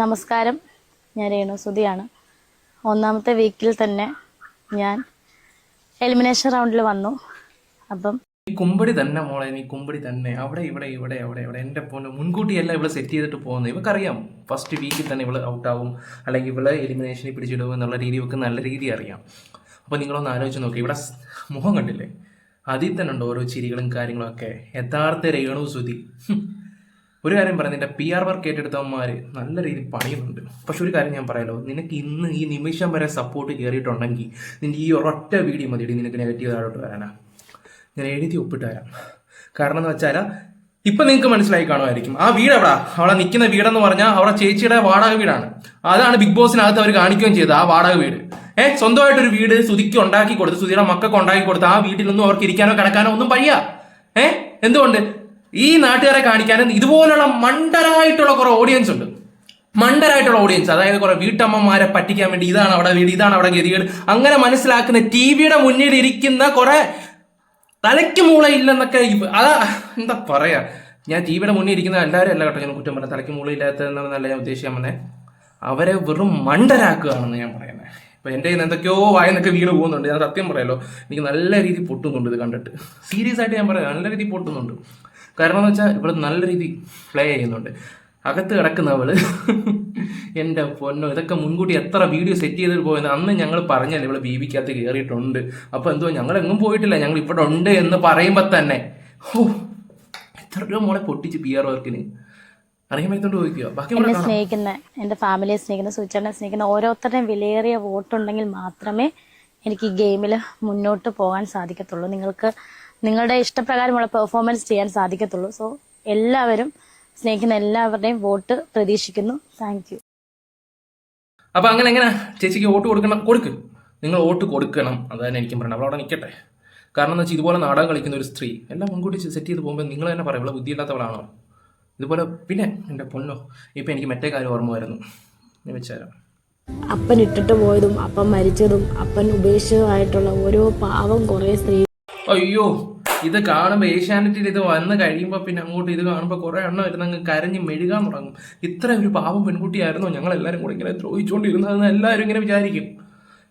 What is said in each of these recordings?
നമസ്കാരം. ഞാൻ രേണു സുധിയാണ്. ഒന്നാമത്തെ വീക്കിൽ തന്നെ ഞാൻ എലിമിനേഷൻ റൗണ്ടിൽ വന്നു. അപ്പം കുമ്പടി തന്നെ മോളെ നീ കുമ്പടി തന്നെ. അവിടെ ഇവിടെ ഇവിടെ അവിടെ ഇവിടെ. എന്റെ പോണ്ട് മുൻകൂട്ടി എല്ലാം ഇവിടെ സെറ്റ് ചെയ്തിട്ട് പോകുന്നത്. ഇവക്കറിയാം. ഫസ്റ്റ് വീക്കിൽ തന്നെ ഇവിടെ ഔട്ട് ആവും. അല്ലെങ്കിൽ ഇവൾ എലിമിനേഷനിൽ പിടിച്ചിടും എന്നുള്ള രീതി ഇവക്ക് നല്ല രീതി അറിയാം. അപ്പോൾ നിങ്ങളൊന്ന് ആലോചിച്ച് നോക്കി. ഇവിടെ മുഖം കണ്ടില്ലേ? അതിൽ തന്നെ ഉണ്ട് ഓരോ ചിരികളും കാര്യങ്ങളും ഒക്കെ. യഥാർത്ഥ രേണു സുധി. ഒരു കാര്യം പറയാം നിന്റെ പി ആർ വർക്ക് ഏറ്റെടുത്തവന്മാർ നല്ല രീതിയിൽ പണിയുന്നുണ്ട്. പക്ഷെ ഒരു കാര്യം ഞാൻ പറയാലോ നിനക്ക് ഇന്ന് ഈ നിമിഷം വരെ സപ്പോർട്ട് കയറിയിട്ടുണ്ടെങ്കിൽ നിന്റെ ഈ ഒരൊറ്റ വീഡിയോ മതി നിനക്ക് നെഗറ്റീവ് വരാനാ. ഞാൻ എഴുതി ഒപ്പിട്ട് വരാം കാരണം എന്ന് വെച്ചാൽ ഇപ്പൊ നിങ്ങൾക്ക് മനസ്സിലായി കാണുമായിരിക്കും. ആ വീട് എവിടാ? അവിടെ നിൽക്കുന്ന വീടെന്ന് പറഞ്ഞാൽ അവിടെ ചേച്ചിയുടെ വാടക വീടാണ്. അതാണ് ബിഗ് ബോസിനകത്ത് അവർ കാണിക്കുകയും ചെയ്തത് ആ വാടക വീട്. ഏഹ് സ്വന്തമായിട്ടൊരു വീട് സുതിക്ക് ഉണ്ടാക്കി കൊടുത്ത് സുതിയുടെ മക്കൾക്ക് ഉണ്ടാക്കി കൊടുത്ത് ആ വീട്ടിലൊന്നും അവർക്ക് ഇരിക്കാനോ കിടക്കാനോ ഒന്നും പയ്യ ഏഹ് എന്തുകൊണ്ട്? ഈ നാട്ടുകാരെ കാണിക്കാനും ഇതുപോലുള്ള മണ്ടരായിട്ടുള്ള കുറെ ഓഡിയൻസ് ഉണ്ട്. മണ്ടരായിട്ടുള്ള ഓഡിയൻസ് അതായത് കുറെ വീട്ടമ്മമാരെ പറ്റിക്കാൻ വേണ്ടി ഇതാണ് അവിടെ വീട് ഇതാണ് അവിടെ ഗതികേട്. അങ്ങനെ മനസ്സിലാക്കുന്ന ടി വിയുടെ മുന്നിൽ ഇരിക്കുന്ന കുറെ തലയ്ക്ക് മൂളയില്ലെന്നൊക്കെ അതാ എന്താ പറയാ? ഞാൻ ടി വിയുടെ മുന്നിൽ ഇരിക്കുന്ന എല്ലാവരും അല്ല കേട്ടോ ഞാൻ കുറ്റം പറഞ്ഞ തലയ്ക്ക് മൂളയില്ലാത്തതെന്നല്ല ഞാൻ ഉദ്ദേശിക്കാൻ വന്നേ. അവരെ വെറും മണ്ടരാക്കുകയാണെന്ന് ഞാൻ പറയുന്നത് ഇപ്പൊ എന്റെ കയ്യിൽ നിന്ന് എന്തൊക്കെയോ വായനൊക്കെ വീണ് പോകുന്നുണ്ട്. ഞാൻ സത്യം പറയാലോ എനിക്ക് നല്ല രീതിയിൽ പൊട്ടുന്നുണ്ട് ഇത് കണ്ടിട്ട്. സീരിയസ് ആയിട്ട് ഞാൻ പറയാം നല്ല രീതിയിൽ പൊട്ടുന്നുണ്ട്. കാരണം എന്ന് വെച്ചാൽ ഇവിടെ നല്ല രീതി പ്ലേ ചെയ്യുന്നുണ്ട്. അകത്ത് കിടക്കുന്നവൾ എന്റെ പൊന്നോ ഇതൊക്കെ മുൻകൂട്ടി എത്ര വീഡിയോ സെറ്റ് ചെയ്തിട്ട് പോയെന്ന് അന്ന് ഞങ്ങൾ പറഞ്ഞല്ലേ ഇവിടെ ബീബിക്കകത്ത് കയറിയിട്ടുണ്ട് അപ്പോൾ എന്തോ ഞങ്ങൾ എങ്ങും പോയിട്ടില്ല ഞങ്ങൾ ഇവിടെ ഉണ്ട് എന്ന് പറയുമ്പോൾ തന്നെ. ഓ എത്ര രൂപ മോളെ പൊട്ടിച്ച് പി ആർ വർക്കിന് എന്നെ സ്നേഹിക്കുന്ന എന്റെ ഫാമിലിയെ സ്നേഹിക്കുന്ന സുചേട്ടനെ സ്നേഹിക്കുന്ന ഓരോരുത്തരുടെയും വിലയേറിയ വോട്ടുണ്ടെങ്കിൽ മാത്രമേ എനിക്ക് ഈ ഗെയിമിൽ മുന്നോട്ട് പോകാൻ സാധിക്കത്തുള്ളൂ. നിങ്ങൾക്ക് നിങ്ങളുടെ ഇഷ്ടപ്രകാരമുള്ള പെർഫോമൻസ് ചെയ്യാൻ സാധിക്കത്തുള്ളൂ. സോ എല്ലാവരും സ്നേഹിക്കുന്ന എല്ലാവരുടെയും വോട്ട് പ്രതീക്ഷിക്കുന്നു. താങ്ക് യു അപ്പൊ അങ്ങനെ എങ്ങനെ? ചേച്ചിക്ക് വോട്ട് കൊടുക്കണം. കൊടുക്ക്. നിങ്ങൾ വോട്ട് കൊടുക്കണം. അതാണ് എനിക്കും പറയണം. അവളവിടെ നിൽക്കട്ടെ. കാരണം എന്ന് വെച്ചാൽ ഇതുപോലെ നാടകം കളിക്കുന്ന ഒരു സ്ത്രീ എല്ലാം മുൻകൂട്ടി സെറ്റ് ചെയ്ത് പോകുമ്പോൾ നിങ്ങൾ തന്നെ പറയും ഇവിടെ ബുദ്ധിയില്ലാത്തവളാണോ? ഇതുപോലെ പിന്നെ എന്റെ പൊന്നോ ഇപ്പം എനിക്ക് മറ്റേ കാര്യം ഓർമ്മ വരുന്നു ഞാൻ അപ്പൻ ഇട്ടിട്ട് പോയതും അപ്പൻ മരിച്ചതും അപ്പൻ ഉപേക്ഷിതമായിട്ടുള്ള ഓരോ പാവം കുറേ സ്ത്രീ അയ്യോ ഇത് കാണുമ്പോൾ ഏഷ്യാനെറ്റിൽ ഇത് വന്ന് കഴിയുമ്പോൾ പിന്നെ അങ്ങോട്ട് ഇത് കാണുമ്പോൾ കുറേ എണ്ണം ഇരുന്ന് അങ്ങ് കരഞ്ഞ് മെഴുകാൻ തുടങ്ങും. ഇത്ര ഒരു പാവം പെൺകുട്ടിയായിരുന്നോ? ഞങ്ങൾ എല്ലാവരും കൂടെ ഇങ്ങനെ ദ്രോഹിച്ചുകൊണ്ടിരുന്നതെന്ന് എല്ലാവരും ഇങ്ങനെ വിചാരിക്കും.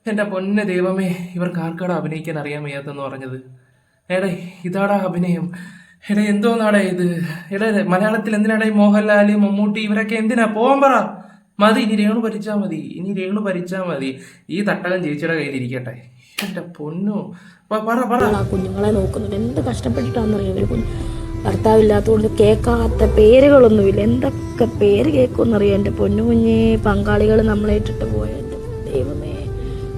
എന്റെ പൊന്നെ ദൈവമേ ഇവർക്ക് ആർക്കാടാ അഭിനയിക്കാൻ അറിയാൻ വയ്യാത്തെന്ന് പറഞ്ഞത്? എടേ ഇതാടാ അഭിനയം. എടേ എന്തോന്നാടാ ഇത്? എടേ മലയാളത്തിൽ എന്തിനാടാ മോഹൻലാൽ മമ്മൂട്ടി ഇവരൊക്കെ എന്തിനാ? പോവാൻ പറ. മതി ഇനി രേണു ഭരിച്ചാൽ മതി ഇനി രേണു ഭരിച്ചാൽ മതി. ഈ തട്ടകം ചേച്ചിയുടെ കയ്യിൽ ഇരിക്കട്ടെ എന്റെ പൊന്നു. ആ കുഞ്ഞുങ്ങളെ നോക്കുന്നുണ്ട് എന്ത് കഷ്ടപ്പെട്ടിട്ടാണെന്നറിയാം ഇവർ കുഞ്ഞു ഭർത്താവില്ലാത്തതുകൊണ്ട് കേൾക്കാത്ത പേരുകളൊന്നുമില്ല. എന്തൊക്കെ പേര് കേൾക്കുമെന്നറിയാം എന്റെ പൊന്നു കുഞ്ഞേ? പങ്കാളികൾ നമ്മളെ ഇട്ടിട്ട് പോയത് ദൈവമേ.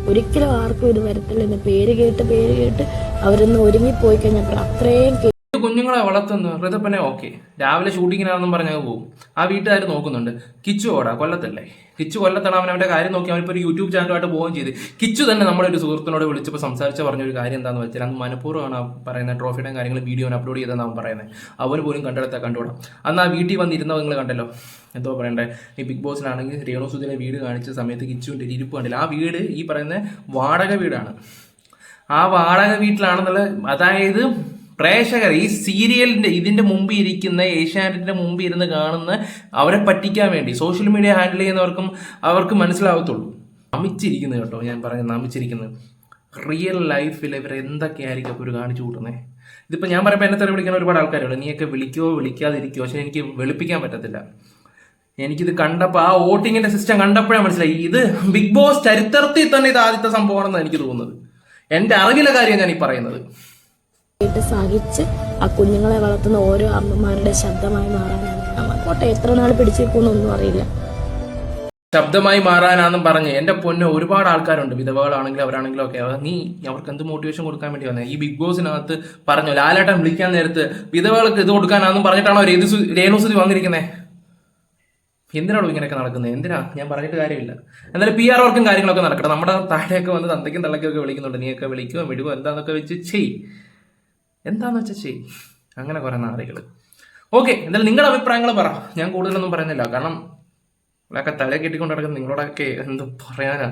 ഒരിക്കലും ആർക്കും ഇത് വരത്തില്ല. എന്ന് പേര് കേട്ട് പേര് കേട്ട് അവരൊന്ന് ഒരുങ്ങിപ്പോയി കഴിഞ്ഞപ്പോൾ അത്രയും കുഞ്ഞുങ്ങളെ വളർത്തുന്നു. ഋതപ്പനെ ഓക്കെ. രാവിലെ ഷൂട്ടിങ്ങിനാണെന്നും പറഞ്ഞാൽ പോകും. ആ വീട്ടുകാർ നോക്കുന്നുണ്ട്. കിച്ചു ഓടാ കൊല്ലത്തല്ലേ? കിച്ചു കൊല്ലത്താണ് അവൻ അവന്റെ കാര്യം നോക്കി അവനിപ്പോൾ ഒരു യൂട്യൂബ് ചാനലുമായിട്ട് പോവുകയും ചെയ്ത്. കിച്ചു തന്നെ നമ്മളൊരു സുഹൃത്തിനോട് വിളിച്ചപ്പോൾ സംസാരിച്ച് പറഞ്ഞ ഒരു കാര്യം എന്താണെന്ന് വെച്ചാൽ അന്ന് മനഃപൂർവമാണ് പറയുന്ന ട്രോഫിയുടെ കാര്യങ്ങൾ വീഡിയോ അപ്ലോഡ് ചെയ്തെന്ന് അവൻ പറയുന്നത്. അവന് പോലും കണ്ടെടുത്താൽ കണ്ടുകൂടാം. അന്ന് ആ വീട്ടിൽ വന്നിരുന്നവ നിങ്ങൾ കണ്ടല്ലോ? എന്തോ പറയണ്ടേ? ഈ ബിഗ് ബോസിലാണെങ്കിൽ രേണു സുധിനെ വീട് കാണിച്ച സമയത്ത് കിച്ചുവിന്റെ ഇരിപ്പ് കണ്ടില്ല. ആ വീട് ഈ പറയുന്ന വാടക വീടാണ്. ആ വാടക വീട്ടിലാണെന്നുള്ള അതായത് പ്രേക്ഷകർ ഈ സീരിയലിന്റെ ഇതിന്റെ മുമ്പ് ഇരിക്കുന്ന ഏഷ്യാനെറ്റിന്റെ മുമ്പ് ഇരുന്ന് കാണുന്ന അവരെ പറ്റിക്കാൻ വേണ്ടി സോഷ്യൽ മീഡിയ ഹാൻഡിൽ ചെയ്യുന്നവർക്കും അവർക്ക് മനസ്സിലാവത്തുള്ളൂ. നമിച്ചിരിക്കുന്നത് കേട്ടോ ഞാൻ പറഞ്ഞത് നമിച്ചിരിക്കുന്നത്. റിയൽ ലൈഫിൽ ഇവർ എന്തൊക്കെയായിരിക്കും അപ്പോൾ ഒരു കാണിച്ചു കൂട്ടുന്നത് ഇതിപ്പോൾ ഞാൻ പറയുമ്പോൾ എന്നെ തെറി വിളിക്കുന്ന ഒരുപാട് ആൾക്കാരുണ്ട്. നീയൊക്കെ വിളിക്കോ വിളിക്കാതിരിക്കുമോ പക്ഷേ എനിക്ക് വെളുപ്പിക്കാൻ പറ്റത്തില്ല. എനിക്കിത് കണ്ടപ്പോൾ ആ വോട്ടിങ്ങിന്റെ സിസ്റ്റം കണ്ടപ്പോഴാണ് മനസ്സിലായി. ഇത് ബിഗ് ബോസ് ചരിത്രത്തിൽ തന്നെ ഇത് ആദ്യത്തെ സംഭവമാണെന്ന് എനിക്ക് തോന്നുന്നത്. എന്റെ അറിവിലെ കാര്യം ഞാൻ ഈ പറയുന്നത്. കേട്ട് സഹിച്ച് ആ കുഞ്ഞുങ്ങളെ വളർത്തുന്ന ഓരോ അമ്മമാരുടെ ശബ്ദമായി മാറാനാണ്. നമ്മക്കോട്ടെ എത്ര നാൾ പിടിച്ചേക്കുന്നൊന്നും അറിയില്ല. ശബ്ദമായി മാറാനാന്നും പറഞ്ഞ് എന്റെ പൊന്നെ ഒരുപാട് ആൾക്കാരുണ്ട്. വിധവകളാണെങ്കിലും അവരാണെങ്കിലും ഒക്കെ. നീ അവർക്ക് എന്ത് മോട്ടിവേഷൻ കൊടുക്കാൻ വേണ്ടി വന്നത് ഈ ബിഗ് ബോസിനകത്ത് പറഞ്ഞു? ലാലേട്ടൻ വിളിക്കാൻ നേരത്ത് വിധവകൾക്ക് ഇത് കൊടുക്കാനാന്നും പറഞ്ഞിട്ടാണോ രേതു രേണുസുതി വന്നിരിക്കുന്നത് എന്തിനാണോ ഇങ്ങനെയൊക്കെ നടക്കുന്നത് എന്തിനാ? ഞാൻ പറഞ്ഞിട്ട് കാര്യമില്ല. എന്നാലും പി ആർ വർക്കും കാര്യങ്ങളൊക്കെ നടക്കട്ടെ. നമ്മുടെ താഴെയൊക്കെ വന്ന് തന്തയ്ക്കും തള്ളക്കൊക്കെ വിളിക്കുന്നുണ്ട്. നീയൊക്കെ വിളിക്കുക വിടുവോ എന്താന്നൊക്കെ വെച്ച് ചെയ് എന്താന്ന് വെച്ചാൽ ചെയ്. അങ്ങനെ കുറേ നാളികൾ ഓക്കെ എന്തായാലും നിങ്ങളുടെ അഭിപ്രായങ്ങൾ പറ. ഞാൻ കൂടുതലൊന്നും പറയുന്നില്ല. കാരണം ഇതൊക്കെ തല കെട്ടിക്കൊണ്ട് നടക്കുന്ന നിങ്ങളോടൊക്കെ എന്ത് പറയാനാ?